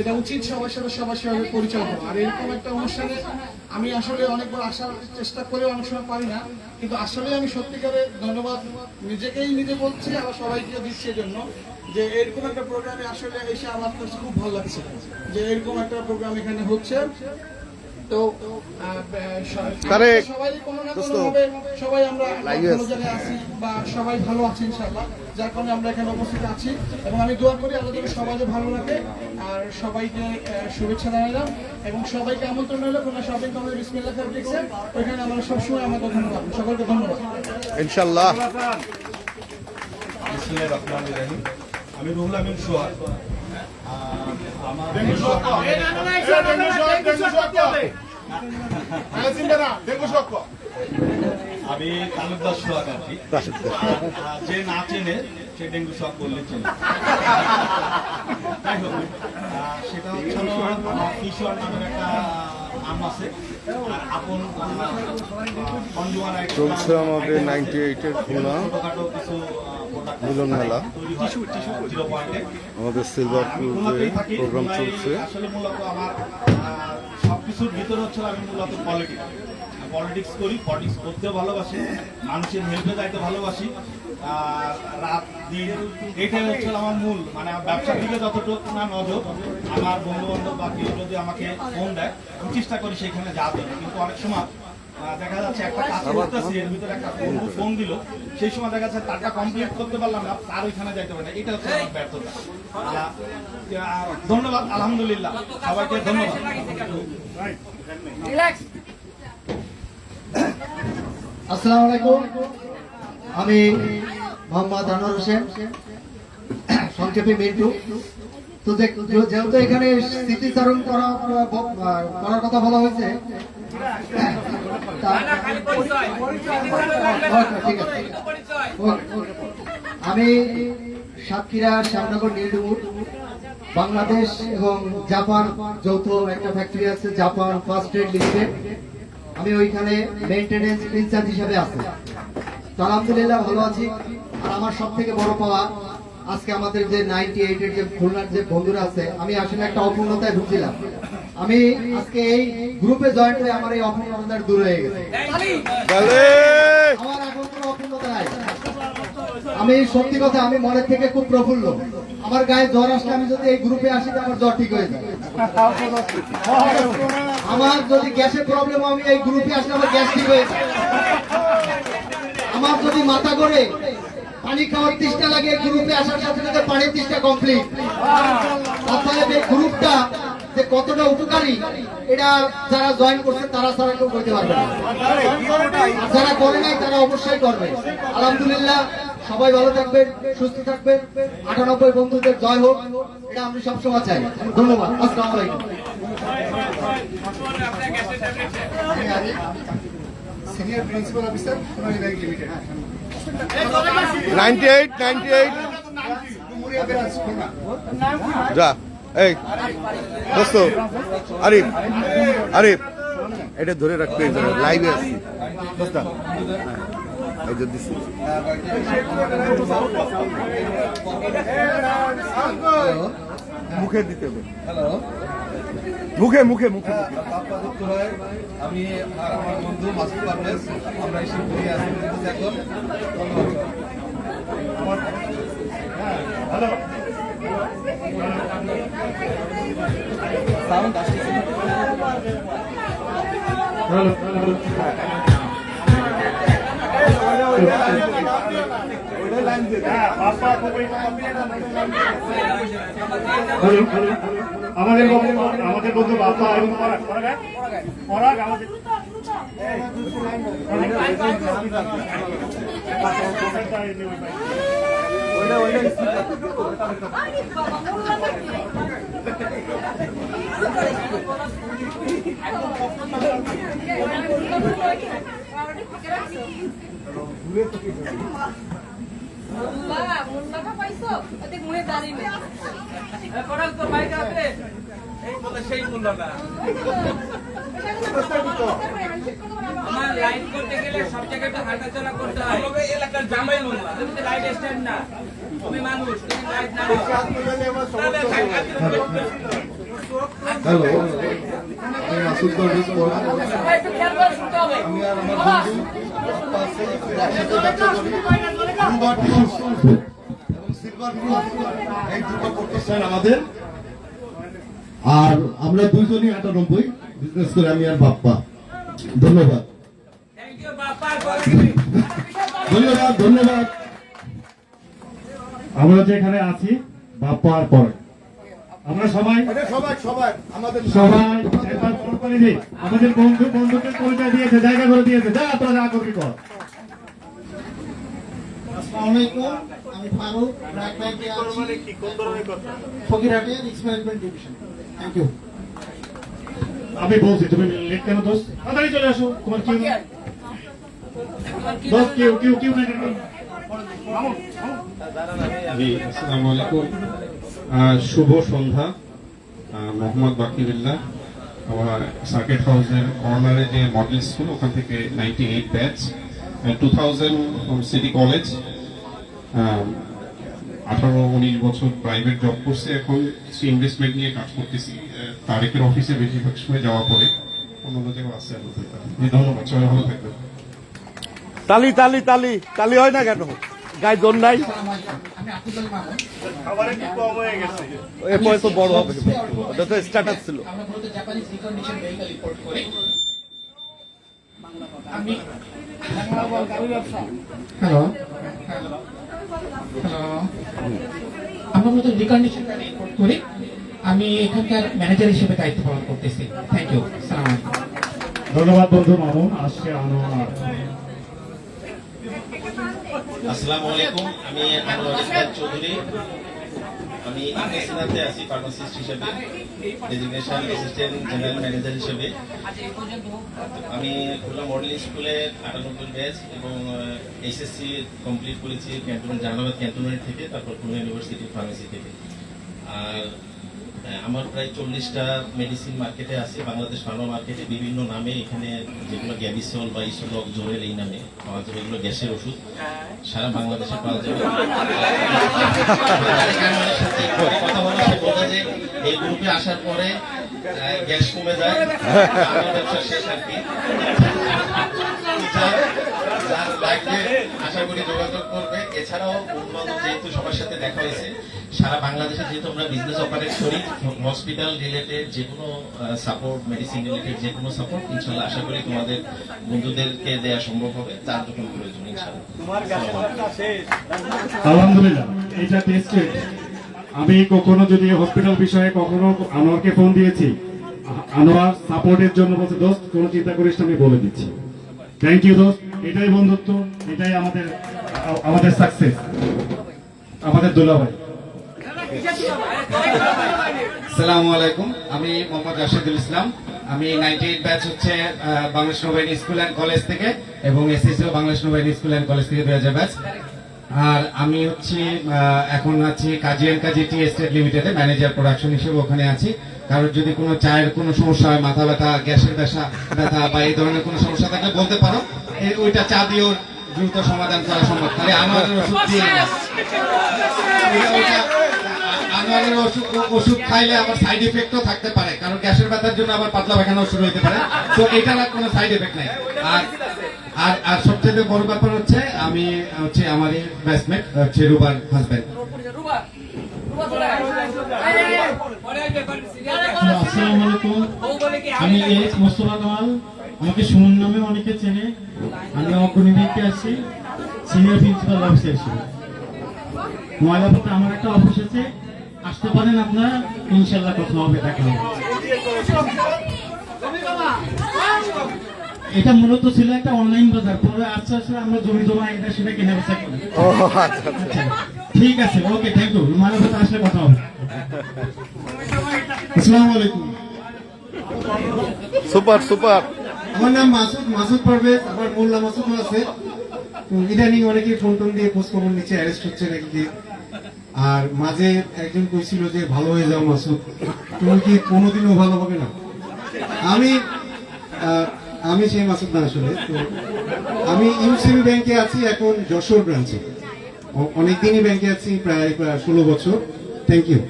এটা উচিত সবার সাথে সবার সেভাবে পরিচয় আর এরকম একটা অনুষ্ঠানে আমি আসলে অনেকবার আসার চেষ্টা করে অনেক সময় পারি না, কিন্তু আসলে আমি সত্যিকারে ধন্যবাদ নিজেকেই নিজে বলছি, আবার সবাইকে দিচ্ছি জন্য যে এরকম একটা প্রোগ্রামে আসলে এসে আমার কাছে খুব ভালো লাগছে। যে এরকম একটা প্রোগ্রাম এখানে হচ্ছে। তো আহ, স- তারেক, সবাই কোনো না দোস্ত, সবাই আমরা আছি। বা সবাই ভালো আছে ইনশাআল্লাহ। যার কারণে আমরা এখানে উপস্থিত আছি এবং আমি দোয়া করি আল্লাহ যেন সবাই ভালো রাখে আর সবাইকে শুভেচ্ছা জানাইলাম এবং সবাইকে আমন্ত্রণ হলো কোনো শপিং কমপ্লেক্স বিসমিল্লাহ ফেব্রিক্সে ওইখানে আমরা সবসময় আমাদের ধন্যবাদ। সকলকে ধন্যবাদ। ইনশাল্লাহ বিসমিল্লাহির রহমানির রহিম। আমি রুহুল আমিন সোহাগ। আমি তালুকদার যে না চেনে সে ডেঙ্গু শখ বললে যাই হোক সেটা হচ্ছে কিশোর নামের একটা নাম আছে। আর আপন চলছে আমাদের 98 এর খুলনা ছোটখাটো কিছু মিলন মেলা। আমাদের সিলভার প্রোগ্রাম চলছে আসলে মূলত আমার সব কিছুর ভিতরে হচ্ছে আমি মূলত পলিটিক্স পলিটিক্স করি পলিটিক্স করতেও ভালোবাসি, মানুষের হেল্পে যাইতে ভালোবাসি। রাত, দিন, এটাই হচ্ছে আমার মূল মানে ব্যবসার দিকে যতটুকু না নজর, আমার বন্ধু বান্ধব বা কেউ যদি আমাকে ফোন দেয় চেষ্টা করি সেখানে যাতে কিন্তু অনেক সময় দেখা যাচ্ছে একটা কাজ করতেছি এর ভিতরে একটা ফোন দিল। সেই সময় দেখা যাচ্ছে তারটা কমপ্লিট করতে পারলাম না তার ওইখানে যাইতে পারে না। এটা হচ্ছে আমার ব্যর্থতা। আহ, আহ, ধন্যবাদ আলহামদুলিল্লাহ। সবাইকে ধন্যবাদ। আসসালামু আলাইকুম। আমি মোহাম্মদ আনোয়ার হোসেন। সংক্ষেপে মিন্টু। তো দেখ- যেহেতু এখানে স্মৃতিচারণ করা করার কথা বলা হয়েছে আমি সাতক্ষীরা শ্যামনগর নীলডুমুর বাংলাদেশ এবং জাপান যৌথ একটা ফ্যাক্টরি আছে, জাপান ফার্স্ট ট্রেড লিমিটেড আমি ওইখানে মেনটেনেন্স ইনচার্জ হিসাবে আছি। আলহামদুলিল্লাহ ভালো আছি। আর আমার সব থেকে বড় পাওয়া আজকে আমাদের যে নাইনটি এইটের যে খুলনার যে বন্ধুরা আছে আমি আসলে একটা অপূর্ণতায় ঢুকছিলাম আমি আজকে এই গ্রুপে জয়েন্ট হয়ে আমার এই অপূর্ণতার দূর হয়ে গেছে। আমার এখন কোনো অপূর্ণতা নাই। আমি সত্যি কথা আমি মনের থেকে খুব প্রফুল্ল। আমার গায়ে জ্বর আসলে আমি যদি এই গ্রুপে আসি তো আমার জ্বর ঠিক হয়ে যায়। আমার যদি গ্যাসের প্রবলেম আমি এই গ্রুপে আসলে আমার গ্যাস ঠিক হয়ে যায়। আমার যদি মাথা করে পানি খাওয়ার তৃষ্ণা লাগে গ্রুপে আসার সাথে সাথে পানির তৃষ্ণা কমপ্লিট অতএব এই গ্রুপটা যে কতটা উপকারী, এটা যারা জয়েন করছে তারা ছাড়া কেউ করতে পারবে যারা করে নাই তারা অবশ্যই করবে। আলহামদুলিল্লাহ, সবাই ভালো থাকবেন, সুস্থ থাকবেন। আটানব্বই বন্ধুদের জয় হোক, এটা আমি সবসময় চাই। ধন্যবাদ। আসসালামু আলাইকুম। Senior principal officer Sonali bank limited 98 98 যা এই দোস্ত আরিফ আরিফ। এটা ধরে রাখবে লাইভে আছি। দোস্ত হ্যাঁ, এই যে দিছি। মুখে দিতে হবে। মুখে মুখে মুখে মুখে হয় আমি আর আমার বন্ধু মাসুদ পারভেজ আমরা এসে ঘুরে আসি। এখন ধন্যবাদ। আমাদের বন্ধু আমাদের বন্ধু বাপ্পা এবং পরাগ। আমাদের মুন্না মুন্নাটা তুমি তো লাইট স্ট্যান্ড না। তুমি মানুষ তুমি লাইট না। হ্যালো। আমি মাসুদ শুনতে হবে। আমি আর আমার বন্ধু বাপ্পা আছে, এবং সিলভার এই দুটো প্রতিষ্ঠান আমাদের। আর আমরা দুইজনই আটানব্বই। বিজনেস করে আমি আর বাপ্পা। ধন্যবাদ। ধন্যবাদ ধন্যবাদ। আমরা যে এখানে আছি বাপ্পা আর পরে। আমরা সবাই সবাই সবাই। আমাদের সবাই আমাদের বন্ধু বন্ধুকে পরিচয় দিয়েছে জায়গা করে দিয়েছে। যা তোরা যা করবি কর। আলাইকুম আমি ফারুক ব্র্যাক ব্যাংকে আছি ফকিরহাটে risk management division thank you আমি বলছি তুমি লেট কেন দোষ তাড়াতাড়ি চলে আসো তোমার কি দোষ কেউ কেউ কেউ না জি আসসালামু আলাইকুম। শুভ সন্ধ্যা। আহ, মোহাম্মদ বাকিরুল্লাহ। আমার সার্কিট হাউসের কর্নারে যে মডেল স্কুল ওখান থেকে ninety eight batch two thousand city college আঠারো উনিশ বছর প্রাইভেট জব করছে এখন কিছু ইনভেস্টমেন্ট নিয়ে কাজ করতেছি। তারেকের অফিসে বেশিরভাগ সময় যাওয়া পরে অন্য জায়গায় জি ধন্যবাদ সবাই ভালো থাকবেন। তালি তালি তালি তালি হয় না কেন? গায়ে জোর নাই? এরপরে তো বড় হবে। ওটা তো স্ট্যাটাস ছিল। হ্যালো আমরা মূলত রিকন্ডিশন করি আমি এখানকার ম্যানেজার হিসেবে দায়িত্ব পালন করতেছি। থ্যাংক ইউ সালাম ধন্যবাদ বন্ধু মামুন আসছে আনোয়ার আসসালামু আলাইকুম আমি আনোয়ার চৌধুরী। আমি আছি ফার্মাসিস্ট হিসেবে। ডেজিগনেশন অ্যাসিস্ট্যান্ট জেনারেল ম্যানেজার হিসেবে। আমি খুলনা মডেল স্কুলে আটানব্বই ব্যাচ এবং এসএসসি কমপ্লিট করেছি ক্যান্টনমেন্ট জাহানাবাদ ক্যান্টনমেন্ট থেকে, তারপর খুলনা ইউনিভার্সিটি ফার্মেসি থেকে। আর আমার প্রায় চল্লিশটা মেডিসিন মার্কেটে আছে। বাংলাদেশ ফার্মা মার্কেটে বিভিন্ন নামে এখানে যেগুলো গ্যাবিসল বা ইসোলক জোরেল এই নামে পাওয়া যাবে। এগুলো গ্যাসের ওষুধ। সারা বাংলাদেশে পাওয়া যাবে। কথা বলার সে বলে যে এই গ্রুপে আসার পরে গ্যাস কমে যায়। ব্যবসা শেষ আর কি। আশা করি যোগাযোগ করবে। এছাড়াও উন্নত যেহেতু সবার সাথে দেখা হয়েছে সারা বাংলাদেশে যেহেতু আমরা বিজনেস অপারেট করি হসপিটাল রিলেটেড যে কোনো সাপোর্ট মেডিসিন রিলেটেড যে কোনো সাপোর্ট ইনশাল্লাহ আশা করি তোমাদের বন্ধুদেরকে দেওয়া সম্ভব হবে। তার যখন প্রয়োজন ইনশাল্লাহ। আলহামদুলিল্লাহ এটা টেস্টেড আমি কখনো যদি হসপিটাল বিষয়ে কখনো আনোয়ারকে ফোন দিয়েছি আনোয়ার সাপোর্টের জন্য বলছে দোস্ত কোনো চিন্তা করিস না, আমি বলে দিচ্ছি। থ্যাংক ইউ দোস্ত। এটাই বন্ধুত্ব, এটাই আমাদের আমাদের সাকসেস আমাদের দোলাভাই। সালামু আলাইকুম, আমি মোহাম্মদ রাশিদুল ইসলাম। আমি নাইনটি এইট ব্যাচ হচ্ছে বাংলাদেশ নৌবাহিনী স্কুল অ্যান্ড কলেজ থেকে এবং এসএসসিও বাংলাদেশ নৌবাহিনী স্কুল অ্যান্ড কলেজ থেকে দুই হাজার ব্যাচ। আর আমি হচ্ছে এখন আছি Kazi and Kazi tea estate লিমিটেডে, ম্যানেজার প্রোডাকশন হিসেবে ওখানে আছি। কারোর যদি কোনো চায়ের কোনো সমস্যা হয়, মাথা ব্যথা, গ্যাসের ব্যথা ব্যথা বা এই ধরনের কোনো সমস্যা থাকলে বলতে পারো। ওইটা চা দিয়েও দ্রুত সমাধান করা সম্ভব। তাহলে আমার ওষুধ দিয়ে আনোয়ারের ওষুধ ওষুধ খাইলে আবার সাইড এফেক্টও থাকতে পারে কারণ গ্যাসের ব্যথার জন্য আবার পাতলা পায়খানা শুরু হতে পারে। তো এটার আর কোনো সাইড এফেক্ট নাই। আর আর আর সবচেয়ে বড় ব্যাপার হচ্ছে আমি হচ্ছে আমার ব্যাটসম্যান হচ্ছে রুবার। আসসালামু আলাইকুম। কি আমি আমি এইচ মোস্তফা কামাল। আমাকে সুমন নামে অনেকে চেনে। আমি অগ্রণী ব্যাংকে আছি সিনিয়র প্রিন্সিপাল অফিসার হিসেবে ময়লাপথে আমার একটা অফিস আছে। আসতে পারেন আপনারা ইনশাল্লাহ কথা হবে দেখা হবে। এটা মূলত ছিল একটা অনলাইন বাজার। পরে আস্তে আস্তে আমরা জমি জমা এটা সেটা কেনা বেচা করি। আচ্ছা আচ্ছা। ঠিক আছে ওকে থ্যাংক ইউ ময়লাপথে আসলে কথা হবে। আসসালামু আলাইকুম। Super super. আমার নাম মাসুদ মাসুদ পারভেজ আমার মোল্লা মাসুদ আছে। তো ইদানিং অনেকে ফোন টোন দিয়ে খোঁজ খবর নিচে অ্যারেস্ট হচ্ছে নাকি? কি আর মাঝে একজন কইছিল যে ভালো হয়ে যাও মাসুদ তুমি কি কোনোদিনও ভালো হবে না? আমি আহ, আমি সেই মাসুদ না আসলে তো আমি ইউসিবি ব্যাংকে আছি এখন যশোর ব্রাঞ্চে অনেকদিনই ব্যাংকে আছি প্রায় প্রায় ষোলো বছর। Thank you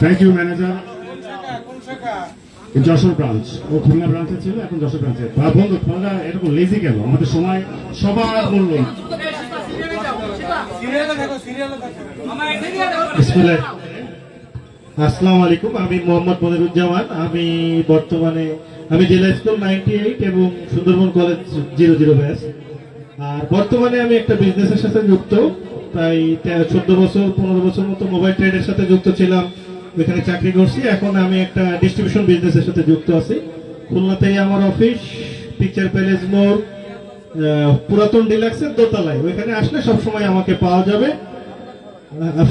thank you manager Jessore branch ও খুলনা ব্রাঞ্চে ছিল, এখন যশোর ব্রাঞ্চে বন্ধু, তোমরা এরকম লেজি কেন? আমাদের সময় সবার মূল্য। আসসালামু আলাইকুম, আমি মোহাম্মদ মনিরুজ্জামান। আমি বর্তমানে, আমি জেলা স্কুল নাইনটি এইট এবং Sundarban college zero zero batch. আর বর্তমানে আমি একটা বিজনেসের সাথে যুক্ত। প্রায় চোদ্দ বছর, পনেরো বছর মতো মোবাইল ট্রেডের সাথে যুক্ত ছিলাম। ওইখানে চাকরি করছি। এখন আমি একটা ডিস্ট্রিবিউশন বিজনেসের সাথে যুক্ত আছি। খুলনাতেই আমার অফিস পিকচার প্যালেস মোড় পুরাতন ডিলাক্সের দোতলায়। ওইখানে আসলে সবসময় আমাকে পাওয়া যাবে।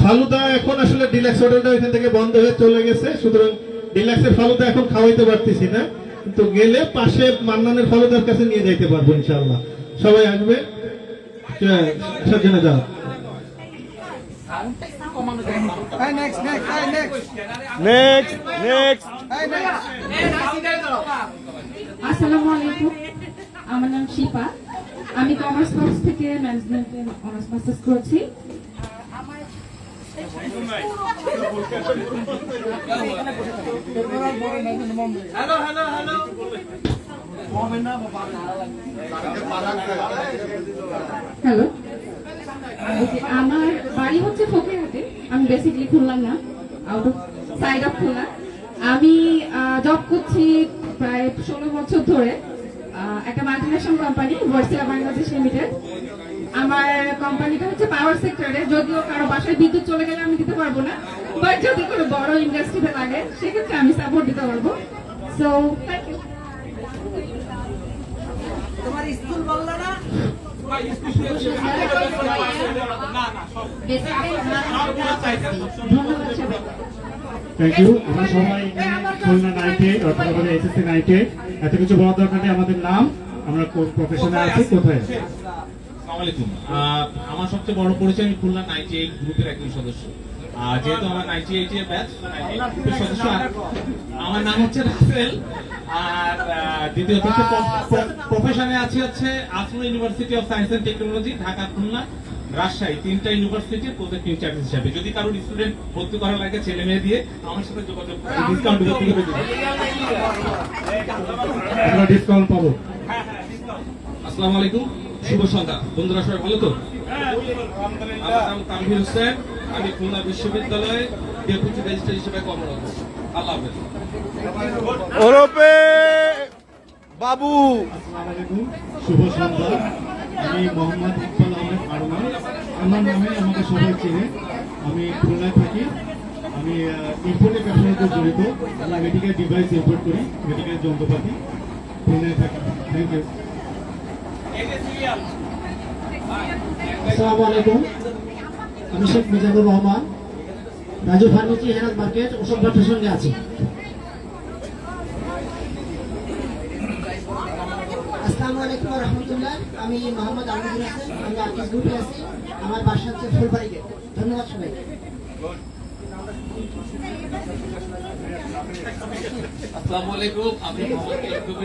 ফালুদা এখন আসলে ডিলাক্স হোটেলটা ওইখান থেকে বন্ধ হয়ে চলে গেছে। সুতরাং ডিলাক্সের ফালুদা এখন খাওয়াইতে পারতেছি না। কিন্তু গেলে পাশে মান্নানের ফালুদার কাছে নিয়ে যাইতে পারব ইনশাল্লাহ সবাই আসবে। সাজনে যাও নেক্সট নেক্সট আসসালামু আলাইকুম। আমার নাম শিপা। আমি কমার্স কোর্স থেকে ম্যানেজমেন্টে অনার্স মাস্টার্স করেছি। হ্যালো হ্যালো হ্যালো হ্যালো আমার বাড়ি হচ্ছে আমি বেসিক্যালি খুললাম না out of side of Khulna আমি জব করছি প্রায় ষোলো বছর ধরে একটা মাল্টিনেশনাল কোম্পানি ভার্সিয়া বাংলাদেশ লিমিটেড আমার কোম্পানিটা হচ্ছে পাওয়ার সেক্টরে যদিও কারও বাসায় বিদ্যুৎ চলে গেলে আমি দিতে পারব না বাট যদি কোনো বড় ইন্ডাস্ট্রিতে লাগে, সেক্ষেত্রে আমি সাপোর্ট দিতে পারব। সো থ্যাংক ইউ তোমার স্কুল বলল না? থ্যাংক ইউ আমরা সবাই খুলনা এসএসসি এত কিছু বলার দরকার নেই আমাদের নাম আমরা প্রফেশনে আছি কোথায় আছি আমার সবচেয়ে বড় পরিচয় আমি খুলনা নাইটে গ্রুপের একজন সদস্য। আর যেহেতু আমার নাইনটি এইট এর ব্যাচ সদস্য আমার নাম হচ্ছে আর হচ্ছে প্রফেশনে আছি হচ্ছে Asma university of science and technology Dhaka Khulna Rajshahi. তিনটা প্রজেক্ট ইনচার্জ হিসাবে। যদি কারোর স্টুডেন্ট ভর্তি করা লাগে ছেলে মেয়ে দিয়ে আমার সাথে যোগাযোগ ডিসকাউন্ট ভর্তি করে আমরা ডিসকাউন্ট পাবো। আসসালামু আলাইকুম। শুভ সন্ধ্যা। বন্ধুরা সবাই ভালো তো? আমার নাম তানভীর হোসেন। আমি খুলনা বিশ্ববিদ্যালয়ে ডেপুটি রেজিস্ট্রার হিসেবে কর্মরত। আল্লাহ হাফেজ। ওরপে বাবু। আসসালামু আলাইকুম শুভ সন্ধ্যা। আমি মোহাম্মদ ইকবাল আহমেদ আরমান আমার নামে আমাকে সবাই চেনে। আমি খুলনায় থাকি। আমি ইম্পোর্টের ব্যবসার সাথে জড়িত। আমি মেডিকেল ডিভাইস ইম্পোর্ট করি মেডিকেল যন্ত্রপাতি। খুলনায় থাকি। থ্যাংক ইউ আসসালামু আলাইকুম। আমি শেখ মিজানুর রহমান, রাজু ফার্নিচি হেরাত মার্কেট ওসব ব্যবসার সঙ্গে আছি। আসসালামু আলাইকুম রহমতুল্লাহ। আমি মোহাম্মদ আমিনুল হোসেন, আমি আর্টিস্ট গ্রুপে আছি। আমার বাসা হচ্ছে ফুলবাড়ি গেট। ধন্যবাদ সবাইকে। আসসালামু আলাইকুম, আমি মোহাম্মদ ইকবাল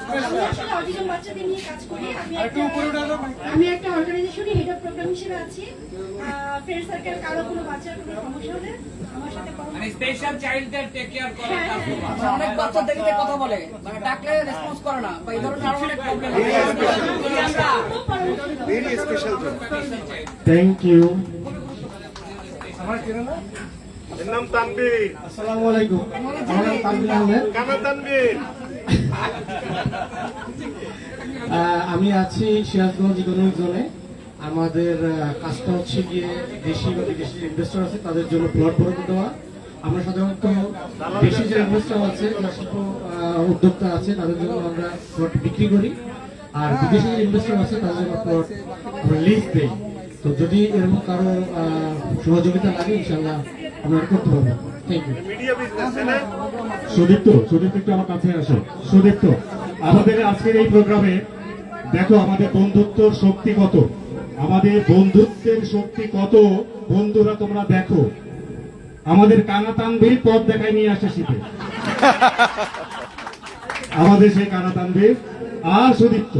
আমি আসলে অটিজম বাচ্চাদের নিয়ে কাজ করি। আমি একটা আমি একটা অর্গানাইজেশনে হেড অফ প্রোগ্রাম হিসেবে আছি। ফ্রেন্ড সার্কেল কারও কোনো বাচ্চার কোনো সমস্যা হলে আমার সাথে মানে স্পেশাল চাইল্ডদের টেক কেয়ার করে অনেক বাচ্চা দেখে কথা বলে মানে ডাকলে রেসপন্স করে না বা এই ধরনের আরও অনেক প্রবলেম থ্যাংক ইউ আসসালামু আলাইকুম। আমার নাম তানভীর আহমেদ। আহ, আমি আছি সিরাজগঞ্জ ইকোনমিক জোনে। আমাদের কাজটা হচ্ছে গিয়ে দেশি বা বিদেশি ইনভেস্টর আছে, তাদের জন্য প্লট বরাদ্দ দেওয়া আমরা সাধারণত দেশি যে ইনভেস্টর আছে যারা শিল্প উদ্যোক্তা আছে, তাদের জন্য আমরা প্লট বিক্রি করি। আর বিদেশি যে ইনভেস্টর আছে, তাদের জন্য প্লট আমরা লিজ দেই। তো যদি এরকম কারও সহযোগিতা লাগে ইনশাল্লাহ আমরা করতে পারব। সুদীপ্ত সুদীপ্ত একটু আমার কাছে আসো। সুদীপ্ত আমাদের আজকের এই প্রোগ্রামে দেখো আমাদের বন্ধুত্বর শক্তি কত? আমাদের বন্ধুত্বের শক্তি কত? বন্ধুরা তোমরা দেখো। আমাদের কানা তানবীর পথ দেখায় নিয়ে আসে শীতে। আমাদের সেই কানা তানবীর আর সুদীপ্ত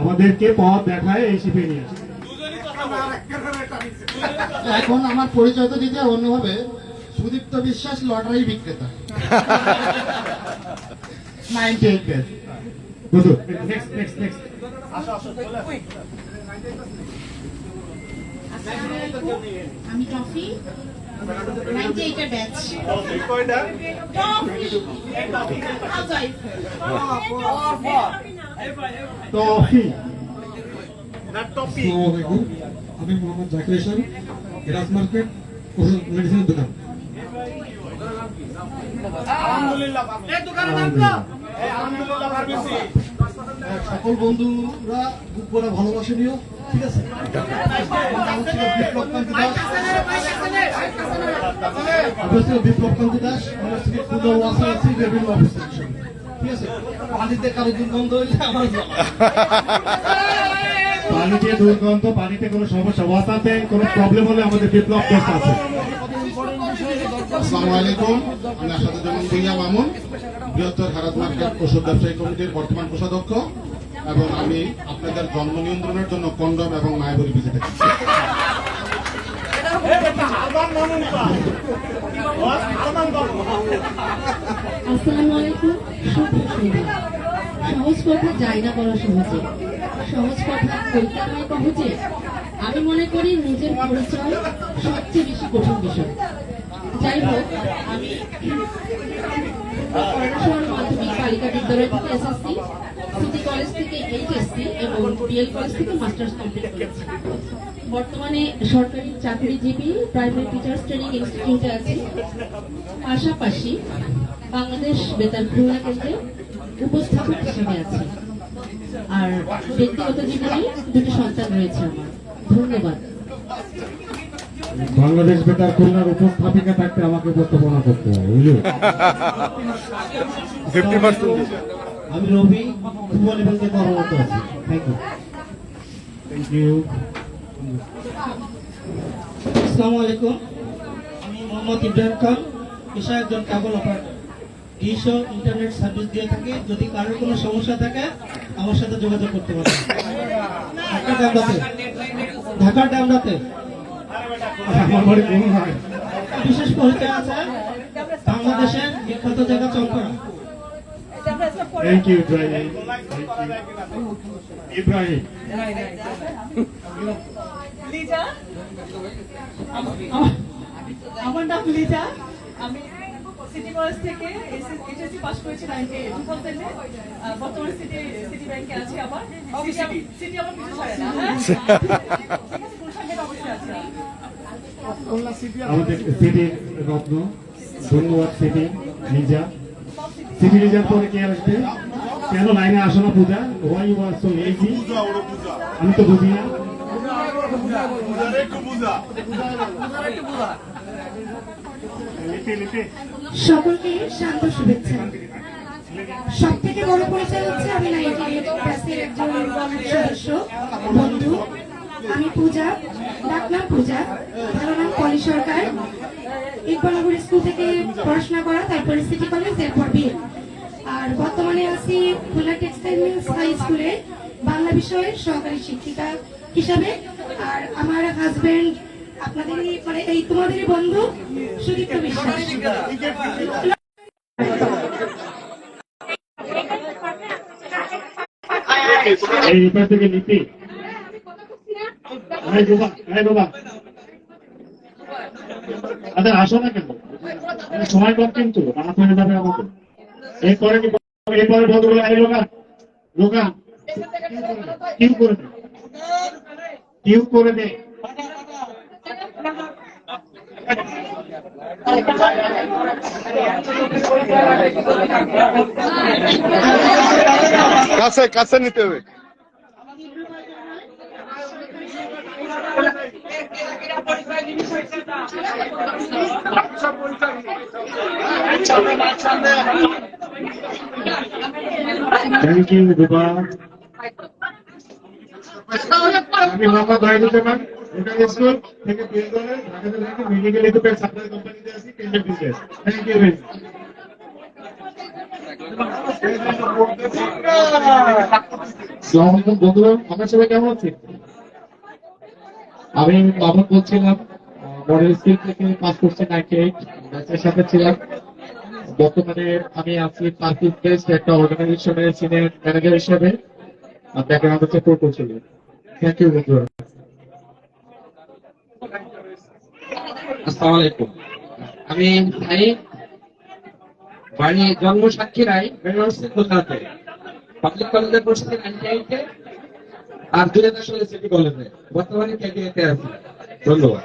আমাদেরকে পথ দেখায় এই শিপে নিয়ে আসে। এখন আমার পরিচয় তো দিতে অন্যভাবে। সুদীপ্ত বিশ্বাস লটারি বিক্রেতা। নাইনটি এইট ব্যাচ বুঝো? নেক্সট নেক্সট নেক্সট আমি টফি। মোহাম্মদ জাকির হোসেন গ্রাস মার্কেট মেডিসিনের দোকান। সকল বন্ধুরা বুক নিও ঠিক আছে? বিপ্লব কান্তি দাস। ঠিক পানিতে কারও দুর্গন্ধ হইলে আমার পানিতে দুর্গন্ধ পানিতে কোনো সমস্যা ওয়াসাতে কোনো প্রবলেম হলে আমাদের বিপ্লব টেস্ট আছে। আলাইকুম। আমি আসাদুজ্জামান ভুইয়া মামুন, বৃহত্তর হারাত মার্কেট ওষুধ ব্যবসায়ী কমিটির বর্তমান কোষাধ্যক্ষ এবং আমি আপনাদের জন্ম নিয়ন্ত্রণের জন্য কন্ডম এবং মায়াবরী বেঁচে থাকি সহজ কথা যায় না বলা সহজে। সহজ কথা হয় সহজে। আমি মনে করি নিজের পরিচয় সবচেয়ে বেশি কঠিন বিষয়। যাই হোক, আমি মাধ্যমিক বালিকা বিদ্যালয় থেকে এসএসসি কলেজ থেকে এবং কলেজ থেকে মাস্টার্স কমপ্লিট বর্তমানে সরকারি চাকরিজীবী, প্রাইমারি টিচার্স ট্রেনিং ইনস্টিটিউটে আছি। পাশাপাশি বাংলাদেশ বেতার খুলনা কেন্দ্রে উপস্থাপক হিসেবে আছি। আর ব্যক্তিগত জীবনে দুটি সন্তান রয়েছে আমার। ধন্যবাদ। বাংলাদেশ বেতার খুলনার উপস্থাপিকা থাকতে আমাকে উপস্থাপনা করতে হয় বুঝলো? আমি রবি ফুটবল ইভেন্টে কর্মরত আছি। থ্যাংক ইউ থ্যাংক ইউ আসসালামু আলাইকুম। আমি মোহাম্মদ ইব্রাহিম খান পেশা একজন কেবল অপারেটর। ডিশো ইন্টারনেট সার্ভিস দিয়ে থাকি। যদি কারোর কোনো সমস্যা থাকে আমার সাথে যোগাযোগ করতে পারেন। ঢাকা ড্যামরাতে ঢাকা ড্যামরাতে আমার বাড়ি কোন বিশেষ পরিচয় আছে বাংলাদেশের বিখ্যাত জায়গা চম্পারা থ্যাংক ইউ ইব্রাহিম ইব্রাহিম আমার নাম লিজা। আমি সিটি কলেজ থেকে এইচএসসি পাস করেছি নাইনটি টু থাউজেন্ডে বর্তমানে সিটি সিটি ব্যাংকে আছি আবার। সিটি আমার কিছু ছাড়ে না হ্যাঁ? অবশ্যই আছে। আমাদের সিটির রত্ন, ধন্যবাদ সিটি লিজা সিটি লিজার পরে কে আসবে? কেন লাইনে আসো না Puja? Why you so lazy আমি তো বুঝি না। সকলকে শান্ত শুভেচ্ছা। সব থেকে বড় পরিচয় হচ্ছে আমি নাইনটি একজন সদস্য, বন্ধু। আমি পূজা ডাকনাম পূজা, ভালো নাম পলি সরকার। ইকবালনগর স্কুল থেকে পড়াশোনা করা, তারপরে সিটি কলেজ, এরপর বিয়ে আর বর্তমানে আছি খুলনা টেক্সটাইল মিলস হাই স্কুলে, বাংলা বিষয়ের সহকারী শিক্ষিকা হিসাবে। আর আমার হাজবেন্ড আপনাদেরই মানে এই তোমাদেরই বন্ধু সুদীপ্ত বিশ্বাস। এই থেকে বাবা আচ্ছা আসো না কেন? মানে সময় কম কিন্তু যাবে আমাকে এরপরে এরপরে এই লোকা লোকা কিউ করে দে। কিউ করে দে। কাছে কাছে নিতে হবে পরিচয় জিনিস হয়েছে না থ্যাংক ইউ রূপা আমি মোহাম্মদ ওয়াহিদুজ্জামান ভুটান স্কুল থেকে পিএসএল ঢাকা জেলা থেকে মেডিকেল ইকুইপমেন্ট সাপ্লাই কোম্পানিতে আছি tender business thank you very বন্ধুরা, আমার সবাই কেমন আছেন? আমি মামুন বলছিলাম মডেল থেকে পাস করছি নাইনটি এইট ব্যাচের সাথে ছিলাম। বর্তমানে আমি আছি পার্কিং বেস্ট একটা অর্গানাইজেশনের সিনিয়র ম্যানেজার হিসেবে। ব্যাকগ্রাউন্ড হচ্ছে প্রকৌশল থ্যাংক ইউ আসসালামু আলাইকুম। আমি ভাই বাড়ি জন্ম সাক্ষীরাই বেনারসের কলকাতাতে পাবলিক কলেজে পড়ছি নাইনটি এইটে আর দুই হাজার সালে সিটি কলেজে বর্তমানে আছি। ধন্যবাদ।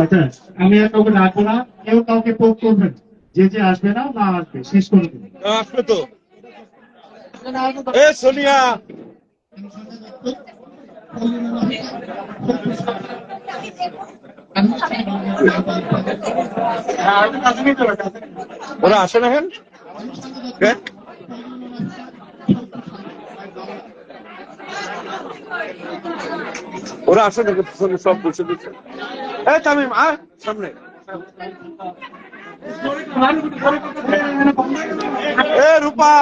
আচ্ছা আমি আর কাউকে ডাকবো না, কেউ কাউকে পোক করবেন যে যে আসবে না না আসবে, শেষ করে দেবে। আসবে তো। এ, সোনিয়া। ওরা আসে না? ওরা আসে না পিছনে সব বসে দিচ্ছে। এই তামিম, আয় সামনে। এ রূপা।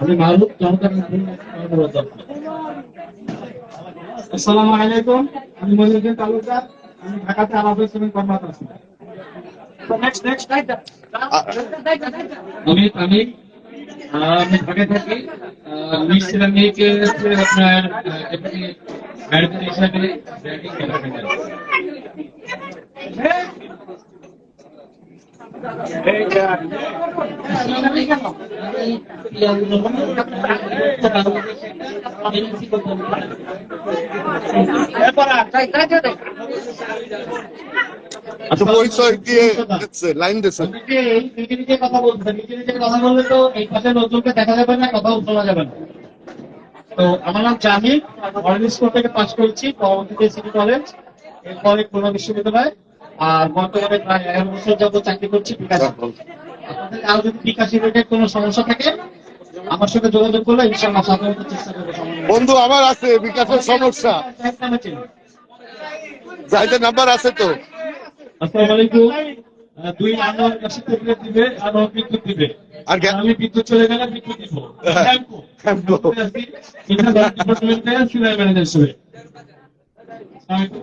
আমি আলাইকুম আমি ঢাকাতে আছি। আমি আমি আহ, আমি ঢাকায় থাকি। মিস সিরামিকে আপনার হিসাবে ব্যাটিং খেলা খেলে আচ্ছা পরিচয় দিয়ে দিচ্ছে, লাইন দিচ্ছে। নিজে নিজে কথা বলছে নিজে নিজে কথা বললে তো এই পাশে নজরুলকে দেখা যাবে না কথাও শোনা যাবে না তো আমার নাম জাহিদ অরেঞ্জ স্কুল থেকে পাস করেছি, পরবর্তীতে সিটি কলেজ, এরপরে খুলনা বিশ্ববিদ্যালয়। আর বর্তমানে প্রায় এগারো বছর যাবত চাকরি করছি বিকাশ। আপনাদের আরও যদি বিকাশ রিলেটেড কোনো সমস্যা থাকে আমার সাথে যোগাযোগ করলে ইনশাআল্লাহ সাধারণত চেষ্টা করব বন্ধু আমার আছে বিকাশের সমস্যা। যাইতে নাম্বার আছে তো। আসসালামু আলাইকুম। দুই আনোয়ার দিবে আনোয়ার বিদ্যুৎ দিবে। আর আমি বিদ্যুৎ চলে গেলে বিদ্যুৎ দিব। হ্যাম্পো। হ্যাম্পো। ডিপার্টমেন্টে সিনিয়র ম্যানেজার হিসেবে। আসসালামু আলাইকুম।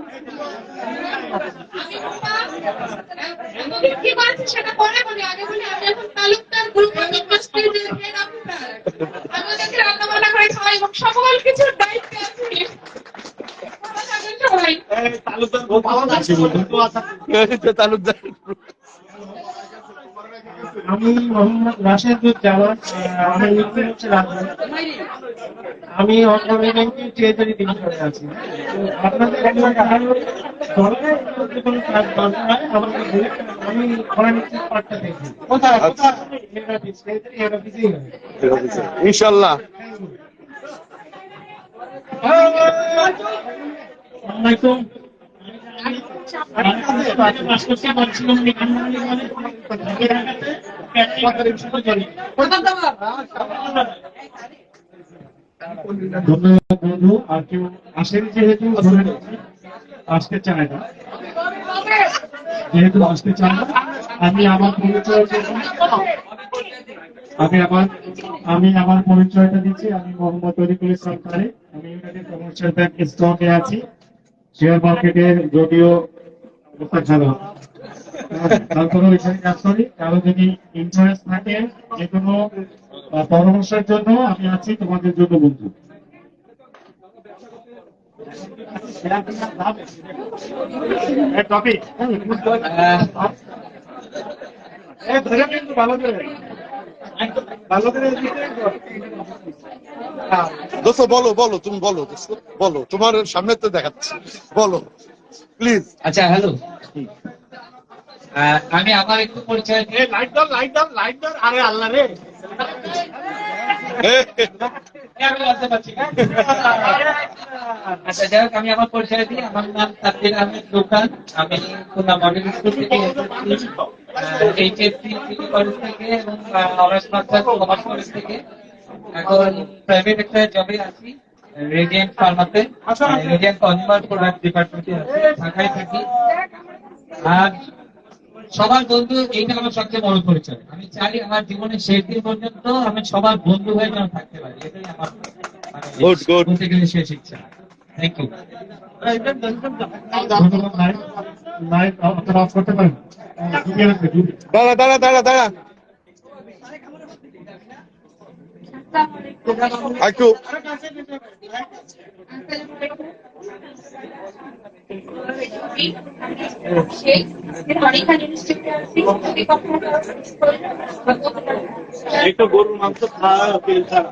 কি বলছি সেটা পরে বলি আগে বলি আমি এখন তালুকদার গ্রুপ ইউনিভার্সিটির হেড অফিসার আমাদেরকে রান্না বান্না করে খাওয়াই এবং সকল কিছুর দায়িত্বে আছি। ভালো তালুকদার। আমি মোহাম্মদ রাশেদুজ্জামান আমার নিকনেম হচ্ছে আমি অন্যান্য ব্যাংকের ট্রেজারি ডিভিশনে আছি। তো আপনাদের একবার কারও কোনো কাজ দরকার হয় আমাকে আমি ফরেন্সিক পার্টটা দেখি। কোথায়? কোথায়? হেড অফিস ট্রেজারি হেড অফিসেই হয়। ইনশাল্লাহ আসসালামাইকুম পাস করছি বলছিলাম ধন্যবাদ আর কেউ আসেন যেহেতু আসতে চায় না যেহেতু আসতে চায় না আমি আমার পরিচয় আমি আমার আমি আমার পরিচয়টা দিচ্ছি, আমি মোহাম্মদ তরিকুল ইসলাম তারেক আমি ইউনাইটেড কমার্শিয়াল ব্যাংক স্টকে আছি। শেয়ার মার্কেটে যদিও অবস্থা খারাপ কাজ করি। কারও যে কোনো পরামর্শের জন্য আমি আছি তোমাদের জন্য বন্ধু। দোস্ত বলো বলো তুমি বলো দোস্ত বলো। তোমার সামনে তো দেখাচ্ছি। বলো প্লিজ আচ্ছা হ্যালো আমি আমার একটু পরিচয় লাইট দাও লাইট দাও লাইট দাও। আরে আল্লাহ রে। আচ্ছা যাই হোক আমি আমার পরিচয় দিই আমার নাম আহমেদ দোকান আমি খুলনা মডেল স্কুল থেকে এইচএসসি কলেজ থেকে এবং অনার্স মাস্টার কমার্স কলেজ থেকে। এখন প্রাইভেট একটা জবে আছি রেডিয়েন্ট ফার্মাতে রেডিয়েন্ট কনজিউমার প্রোডাক্ট ডিপার্টমেন্টে আছি ঢাকায় থাকি। আর সবার বন্ধু এইটা আমার সবচেয়ে বড় পরিচয়। আমি চাই আমার জীবনের শেষ দিন পর্যন্ত আমি সবার বন্ধু হয়ে যেন থাকতে পারি এটাই আমার মানে Good, good. বলতে গেলে শেষ ইচ্ছা। থ্যাংক ইউ দাঁড়া দাঁড়া দাঁড়া দাঁড়া। একটু একটু গরুর মাংস খাওয়া তেল ছাড়া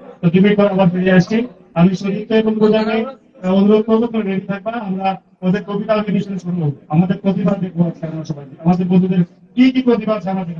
তো মিনিট পর আবার ফিরে আসছি। আমি সুদীপ্ত এবং বোঝাকে অনুরোধ করব তো রেডি থাকবা। আমরা ওদের কবিতা হবে আমাদের প্রতিভা দেখব আজকে আমরা সবাই। আমাদের বন্ধুদের কি কি প্রতিভা আছে আমাদের